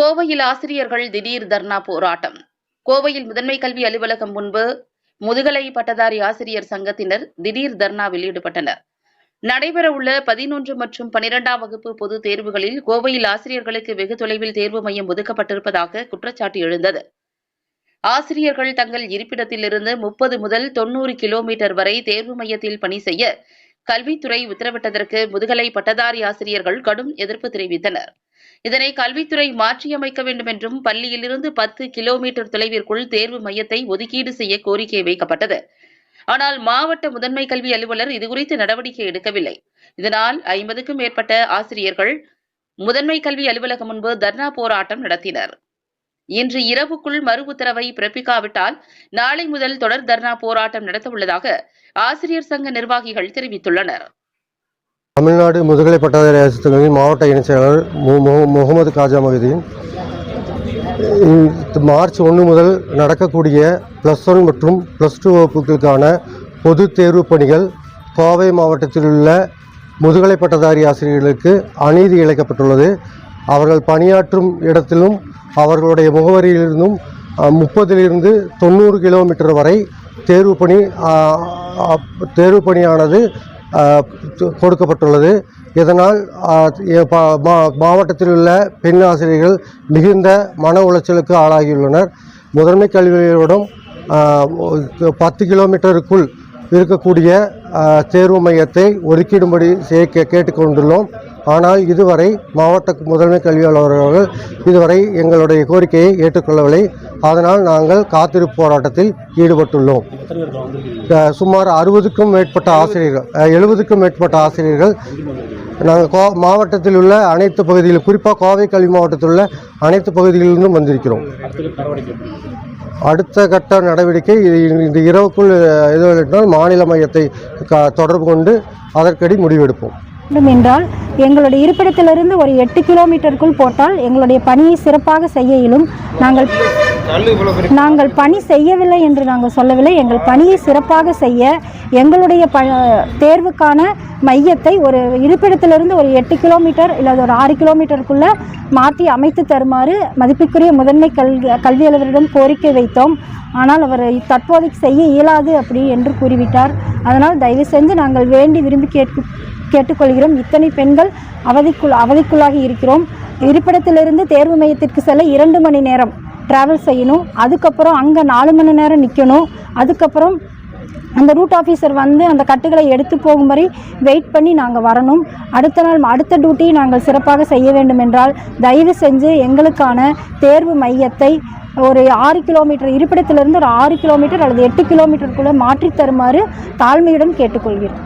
கோவையில் ஆசிரியர்கள் திடீர் தர்ணா போராட்டம். கோவையில் முதன்மை கல்வி அலுவலகம் முன்பு முதுகலை பட்டதாரி ஆசிரியர் சங்கத்தினர் திடீர் தர்ணாவில் ஈடுபட்டனர். நடைபெறவுள்ள பதினொன்று மற்றும் பனிரெண்டாம் வகுப்பு பொதுத் தேர்வுகளில் கோவையில் ஆசிரியர்களுக்கு வெகு தொலைவில் தேர்வு மையம் ஒதுக்கப்பட்டிருப்பதாக குற்றச்சாட்டு எழுந்தது. ஆசிரியர்கள் தங்கள் இருப்பிடத்திலிருந்து முப்பது முதல் தொன்னூறு கிலோமீட்டர் வரை தேர்வு மையத்தில் பணி செய்ய கல்வித்துறை உத்தரவிட்டதற்கு முதுகலை பட்டதாரி ஆசிரியர்கள் கடும் எதிர்ப்பு தெரிவித்தனர். இதனை கல்வித்துறை மாற்றியமைக்க வேண்டும் என்றும் பள்ளியிலிருந்து பத்து கிலோமீட்டர் தொலைவிற்குள் தேர்வு மையத்தை ஒதுக்கீடு செய்ய கோரிக்கை வைக்கப்பட்டது. ஆனால் மாவட்ட முதன்மை கல்வி அலுவலர் இதுகுறித்து நடவடிக்கை எடுக்கவில்லை. இதனால் ஐம்பதுக்கும் மேற்பட்ட ஆசிரியர்கள் முதன்மை கல்வி அலுவலகம் முன்பு தர்ணா போராட்டம் நடத்தினர். இன்று இரவுக்குள் மறு உத்தரவை பிறப்பிக்காவிட்டால் நாளை முதல் தொடர் தர்ணா போராட்டம் நடத்த உள்ளதாக ஆசிரியர் சங்க நிர்வாகிகள் தெரிவித்துள்ளனர். தமிழ்நாடு முதுகலை பட்டதாரி ஆசிரியர்களின் மாவட்ட இணைச் செயலாளர் மு- முகமது காஜா மகுதீன் மார்ச் ஒன்று முதல் நடக்கக்கூடிய ப்ளஸ் ஒன் மற்றும் ப்ளஸ் டூ வகுப்புகளுக்கான பொதுத் தேர்வு பணிகள் கோவை மாவட்டத்தில் உள்ள முதுகலை பட்டதாரி ஆசிரியர்களுக்கு அநீதி இழைக்கப்பட்டுள்ளது. அவர்கள் பணியாற்றும் இடத்திலும் அவர்களுடைய முகவரியிலிருந்தும் முப்பதிலிருந்து தொண்ணூறு கிலோமீட்டர் வரை தேர்வு பணி தேர்வு பணியானது கொடுக்கப்பட்டுள்ளது. இதனால் மாவட்டத்தில் உள்ள பெண் ஆசிரியர்கள் மிகுந்த மன உளைச்சலுக்கு ஆளாகியுள்ளனர். முதன்மை கல்வியோடும் பத்து கிலோமீட்டருக்குள் இருக்கக்கூடிய தேர்வு மையத்தை ஒதுக்கிடும்படி செய்ய கேட்டுக்கொண்டுள்ளோம். ஆனால் இதுவரை மாவட்ட முதன்மை கல்வியாளர்கள் இதுவரை எங்களுடைய கோரிக்கையை ஏற்றுக்கொள்ளவில்லை. அதனால் நாங்கள் காத்திருப்பு போராட்டத்தில் ஈடுபட்டுள்ளோம். சுமார் அறுபதுக்கும் மேற்பட்ட ஆசிரியர்கள் எழுபதுக்கும் மேற்பட்ட ஆசிரியர்கள் நாங்கள் கோ மாவட்டத்தில் உள்ள அனைத்து பகுதிகளில் குறிப்பாக கோவை கல்வி மாவட்டத்தில் உள்ள அனைத்து பகுதிகளிலிருந்தும் வந்திருக்கிறோம். அடுத்த கட்ட நடவடிக்கை இந்த இரவுக்குள் எதுவென்றால் மாநில மையத்தை க- தொடர்பு கொண்டு அதற்கடி முடிவெடுப்போம். என்றால் எங்களுடைய இருப்பிடத்திலிருந்து ஒரு எட்டு கிலோமீட்டருக்குள் போட்டால் எங்களுடைய பணியை சிறப்பாக செய்ய இயலும் நாங்கள் நாங்கள் பணி செய்யவில்லை என்று நாங்கள் சொல்லவில்லை. எங்கள் பணியை சிறப்பாக செய்ய எங்களுடைய ப தேர்வுக்கான மையத்தை ஒரு இருப்பிடத்திலிருந்து ஒரு எட்டு கிலோமீட்டர் இல்லை ஒரு ஆறு கிலோமீட்டருக்குள்ளே மாற்றி அமைத்து தருமாறு மதிப்பிற்குரிய முதன்மை கல்வி கல்வி கோரிக்கை வைத்தோம். ஆனால் அவர் தற்போதைக்கு செய்ய இயலாது அப்படி என்று கூறிவிட்டார். அதனால் தயவு செஞ்சு நாங்கள் வேண்டி விரும்பி கேட்கு கேட்டுக்கொள்கிறோம். இத்தனை பெண்கள் அவதிக்குள் அவதிக்குள்ளாகி இருக்கிறோம். இருப்பிடத்திலிருந்து தேர்வு மையத்திற்கு செல்ல இரண்டு மணி நேரம் ட்ராவல் செய்யணும். அதுக்கப்புறம் அங்கே நாலு மணி நேரம் நிற்கணும் அதுக்கப்புறம் அந்த ரூட் ஆஃபீஸர் வந்து அந்த கட்டுகளை எடுத்து போகும் வரை வெயிட் பண்ணி நாங்கள் வரணும். அடுத்த நாள் அடுத்த டியூட்டியை நாங்கள் சிறப்பாக செய்ய வேண்டும் என்றால் தயவு செஞ்சு எங்களுக்கான தேர்வு மையத்தை ஒரு ஆறு கிலோமீட்டர் இருப்பிடத்திலிருந்து ஒரு ஆறு கிலோமீட்டர் அல்லது எட்டு கிலோமீட்டருக்குள்ளே மாற்றித் தருமாறு தாழ்மையுடன் கேட்டுக்கொள்கிறோம்